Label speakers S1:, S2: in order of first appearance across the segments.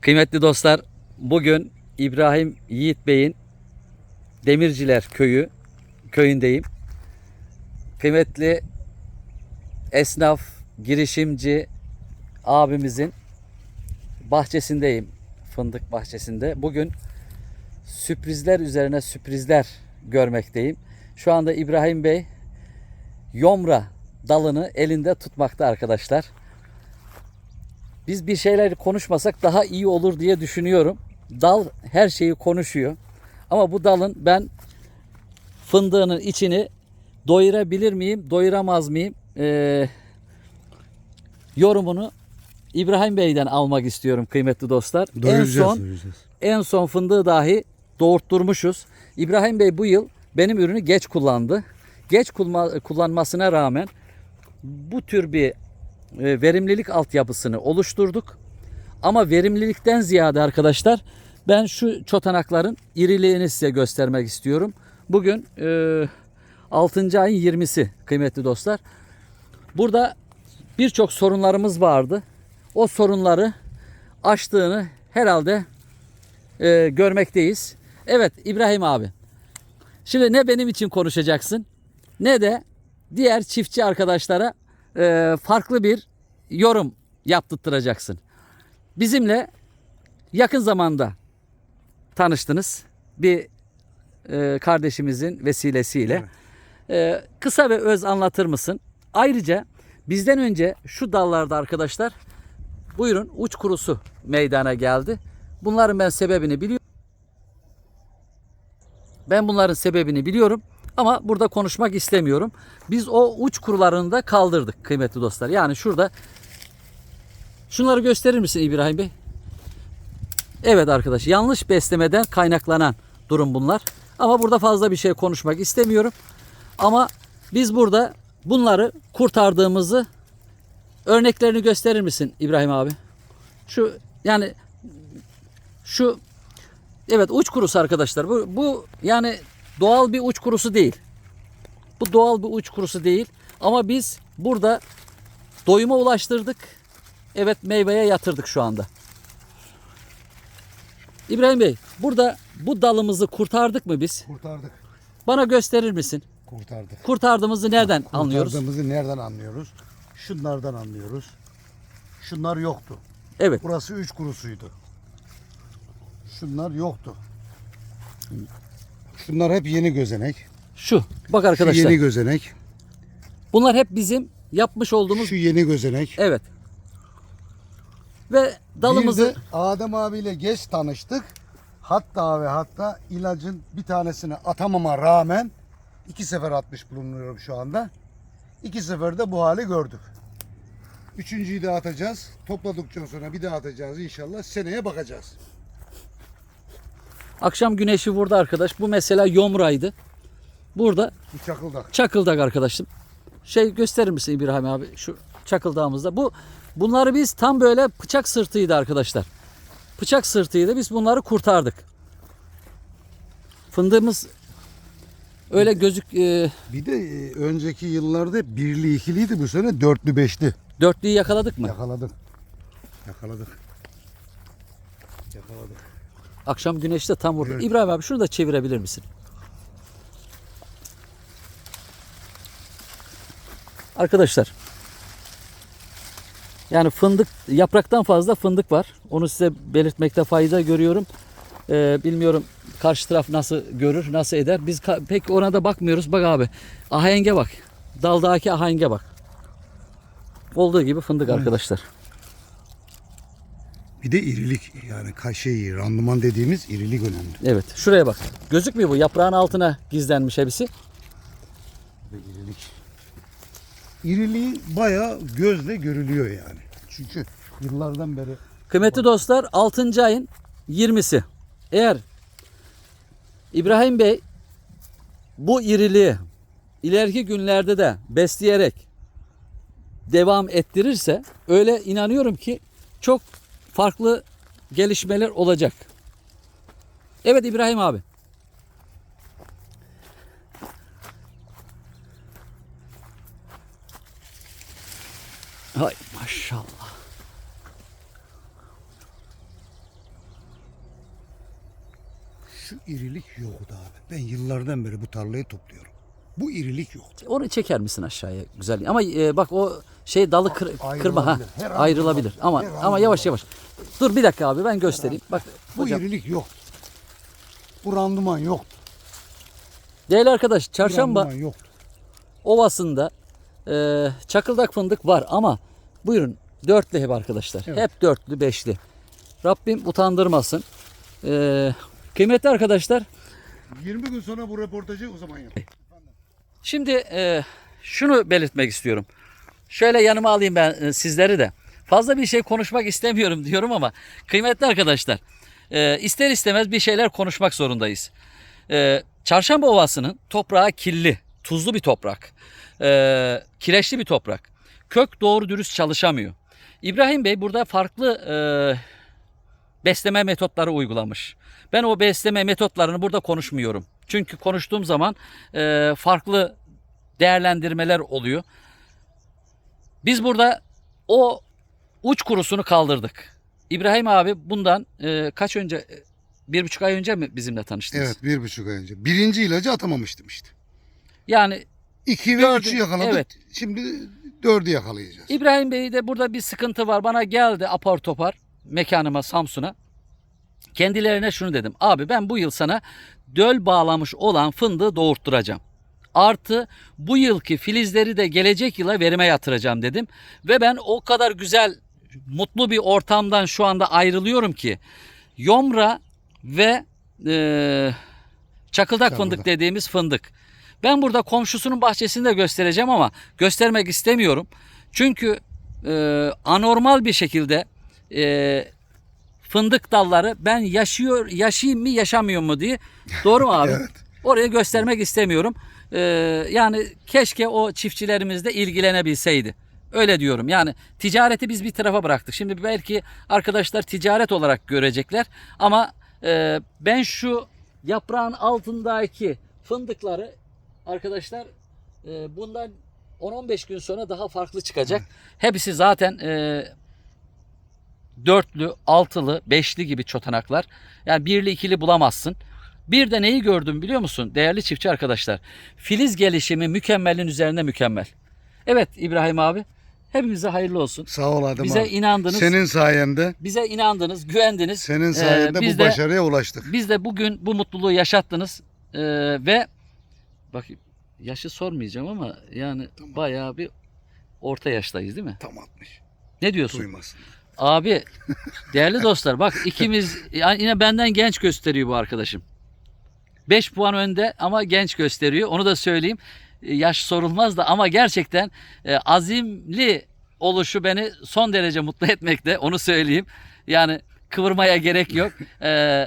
S1: Kıymetli dostlar, bugün İbrahim Yiğit Bey'in Demirciler Köyü köyündeyim. Kıymetli esnaf, girişimci abimizin bahçesindeyim. Fındık bahçesinde. Bugün sürprizler üzerine sürprizler görmekteyim. Şu anda İbrahim Bey yomra dalını elinde tutmakta arkadaşlar. Biz bir şeyler konuşmasak daha iyi olur diye düşünüyorum. Dal her şeyi konuşuyor. Ama bu dalın ben fındığının içini doyurabilir miyim, doyuramaz mıyım? Ee, yorumunu İbrahim Bey'den almak istiyorum kıymetli dostlar. En
S2: Doyuracağız,
S1: son
S2: doyuracağız.
S1: en son fındığı dahi doğurtturmuşuz. İbrahim Bey bu yıl benim ürünü geç kullandı. Geç kullanmasına rağmen bu tür bir verimlilik altyapısını oluşturduk. Ama verimlilikten ziyade arkadaşlar ben şu çotanakların iriliğini size göstermek istiyorum. Bugün e, 6. ayın 20'si kıymetli dostlar. Burada birçok sorunlarımız vardı. O sorunları aştığını herhalde e, görmekteyiz. Evet İbrahim abi. Şimdi ne benim için konuşacaksın ne de diğer çiftçi arkadaşlara e, farklı bir yorum yaptırtacaksın. Bizimle yakın zamanda tanıştınız. Bir e, kardeşimizin vesilesiyle. E, kısa ve öz anlatır mısın? Ayrıca bizden önce şu dallarda arkadaşlar buyurun uç kurusu meydana geldi. Bunların ben sebebini biliyorum. Ben bunların sebebini biliyorum ama burada konuşmak istemiyorum. Biz o uç kurularını da kaldırdık kıymetli dostlar. Yani şurada şunları gösterir misin İbrahim Bey? Evet arkadaş yanlış beslemeden kaynaklanan durum bunlar. Ama burada fazla bir şey konuşmak istemiyorum. Ama biz burada bunları kurtardığımızı örneklerini gösterir misin İbrahim abi? Şu yani şu evet uç kurusu arkadaşlar. Bu, bu yani doğal bir uç kurusu değil. Bu doğal bir uç kurusu değil. Ama biz burada doyuma ulaştırdık. Evet meyveye yatırdık şu anda. İbrahim Bey burada bu dalımızı kurtardık mı biz?
S2: Kurtardık.
S1: Bana gösterir misin?
S2: Kurtardık.
S1: Kurtardığımızı nereden anlıyoruz?
S2: Kurtardığımızı nereden anlıyoruz? Şunlardan anlıyoruz. Şunlar yoktu.
S1: Evet.
S2: Burası üç kurusuydu. Şunlar yoktu. Şunlar hep yeni gözenek.
S1: Şu. Bak
S2: Şu
S1: arkadaşlar.
S2: yeni gözenek.
S1: Bunlar hep bizim yapmış olduğumuz
S2: Şu yeni gözenek.
S1: evet. Ve dalımızı
S2: Bir de Adem abiyle geç tanıştık. Hatta ve hatta ilacın bir tanesini atamama rağmen iki sefer atmış bulunuyorum şu anda. İki seferde bu hali gördük. Üçüncüyü de atacağız. Topladıktan sonra bir daha atacağız inşallah. Seneye bakacağız.
S1: Akşam güneşi vurdu arkadaş. Bu mesela yomraydı. Burada
S2: Bu çakıldak.
S1: çakıldak arkadaşım. Şey gösterir misin İbrahim abi şu çakıldağımızda. Bu bunları biz tam böyle bıçak sırtıydı arkadaşlar. Bıçak sırtıydı. Biz bunları kurtardık. Fındığımız öyle gözük e,
S2: Bir de e, önceki yıllarda birli ikiliydi bu sene dörtlü beşli.
S1: dörtlüyü yakaladık mı?
S2: Yakaladık. Yakaladık. Yakaladık.
S1: Akşam güneşte tam vurdu.
S2: Evet.
S1: İbrahim abi şunu da çevirebilir misin? Arkadaşlar yani fındık yapraktan fazla fındık var. Onu size belirtmekte fayda görüyorum. Ee, bilmiyorum karşı taraf nasıl görür, nasıl eder. Biz pek ona da bakmıyoruz. Bak abi ahenge bak. Daldaki ahenge bak. Olduğu gibi fındık arkadaşlar.
S2: Bir de irilik yani ka- şey randıman dediğimiz irilik önemli.
S1: Evet şuraya bak. Gözükmüyor bu yaprağın altına gizlenmiş hepsi.
S2: Ve irilik. İriliği bayağı gözle görülüyor yani. Çünkü yıllardan beri
S1: Kıymetli dostlar 6. ayın 20'si. Eğer İbrahim Bey bu iriliği ileriki günlerde de besleyerek devam ettirirse öyle inanıyorum ki çok farklı gelişmeler olacak. Evet İbrahim abi. Hay maşallah.
S2: Şu irilik yoktu abi. Ben yıllardan beri bu tarlayı topluyorum. Bu irilik yok.
S1: Onu çeker misin aşağıya güzel. Ama e, bak o şey dalı kır,
S2: Ayrılabilir.
S1: kırma ha.
S2: Her an
S1: Ayrılabilir.
S2: kırılabilir.
S1: Ama
S2: Her an
S1: ama yavaş yavaş. Dur bir dakika abi ben göstereyim. Bak
S2: Bu
S1: hocam.
S2: irilik yok. Bu randıman yok.
S1: Değerli arkadaş Çarşamba
S2: Randıman yoktu.
S1: Ovası'nda e, çakıldak fındık var ama buyurun dörtlü hep arkadaşlar.
S2: Evet.
S1: Hep dörtlü beşli. Rabbim utandırmasın. E, kıymetli arkadaşlar
S2: 20 gün sonra bu röportajı o zaman yap.
S1: Şimdi e, şunu belirtmek istiyorum. Şöyle yanıma alayım ben e, sizleri de. Fazla bir şey konuşmak istemiyorum diyorum ama kıymetli arkadaşlar e, ister istemez bir şeyler konuşmak zorundayız. E, Çarşamba Ovası'nın toprağı kirli, tuzlu bir toprak. E, kireçli bir toprak. Kök doğru dürüst çalışamıyor. İbrahim Bey burada farklı e, besleme metotları uygulamış. Ben o besleme metotlarını burada konuşmuyorum. Çünkü konuştuğum zaman e, farklı değerlendirmeler oluyor. Biz burada o uç kurusunu kaldırdık. İbrahim abi bundan e, kaç önce e, bir buçuk ay önce mi bizimle tanıştınız?
S2: Evet bir buçuk ay önce. Birinci ilacı atamamıştım işte.
S1: Yani
S2: İki ve
S1: Dördü,
S2: üçü yakaladık.
S1: evet.
S2: Şimdi dördü yakalayacağız.
S1: İbrahim Bey de burada bir sıkıntı var. Bana geldi apar topar mekanıma Samsun'a. Kendilerine şunu dedim. Abi ben bu yıl sana döl bağlamış olan fındığı doğurtturacağım. Artı bu yılki filizleri de gelecek yıla verime yatıracağım dedim. Ve ben o kadar güzel mutlu bir ortamdan şu anda ayrılıyorum ki yomra ve çakıldak
S2: Çakıldak.
S1: fındık dediğimiz fındık. Ben burada komşusunun bahçesini de göstereceğim ama göstermek istemiyorum. Çünkü e, anormal bir şekilde e, fındık dalları ben yaşıyor yaşayayım mı yaşamıyor mu diye. Doğru mu abi?
S2: Evet.
S1: Oraya göstermek istemiyorum. E, yani keşke o çiftçilerimiz de ilgilenebilseydi. Öyle diyorum. Yani ticareti biz bir tarafa bıraktık. Şimdi belki arkadaşlar ticaret olarak görecekler ama e, ben şu yaprağın altındaki fındıkları arkadaşlar e, bundan 10-15 gün sonra daha farklı çıkacak. Hepsi zaten e, dörtlü, altılı, beşli gibi çotanaklar. Yani birli ikili bulamazsın. Bir de neyi gördüm biliyor musun değerli çiftçi arkadaşlar? Filiz gelişimi mükemmelin üzerine mükemmel. Evet İbrahim abi hepimize hayırlı olsun.
S2: Sağ ol Adem
S1: Bize
S2: abi.
S1: inandınız.
S2: Senin sayende,
S1: Bize inandınız, güvendiniz.
S2: senin
S1: Ee,
S2: sayende
S1: biz
S2: bu
S1: de-
S2: başarıya ulaştık.
S1: Biz de bugün bu mutluluğu yaşattınız Ee, ve bak yaşı sormayacağım ama yani bayağı bir orta yaştayız değil mi?
S2: Tam 60.
S1: Ne diyorsun?
S2: Duymasın.
S1: Abi değerli dostlar bak ikimiz yani yine benden genç gösteriyor bu arkadaşım. 5 puan önde ama genç gösteriyor. Onu da söyleyeyim. E, Yaş sorulmaz da ama gerçekten e, azimli oluşu beni son derece mutlu etmekte. Onu söyleyeyim. Yani kıvırmaya gerek yok. E,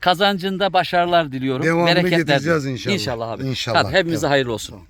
S1: kazancında başarılar diliyorum.
S2: Devamını
S1: Bereketler
S2: getireceğiz
S1: diliyorum.
S2: inşallah.
S1: İnşallah abi.
S2: İnşallah.
S1: Hadi hepimize
S2: Evet.
S1: hayırlı olsun.
S2: Tamam.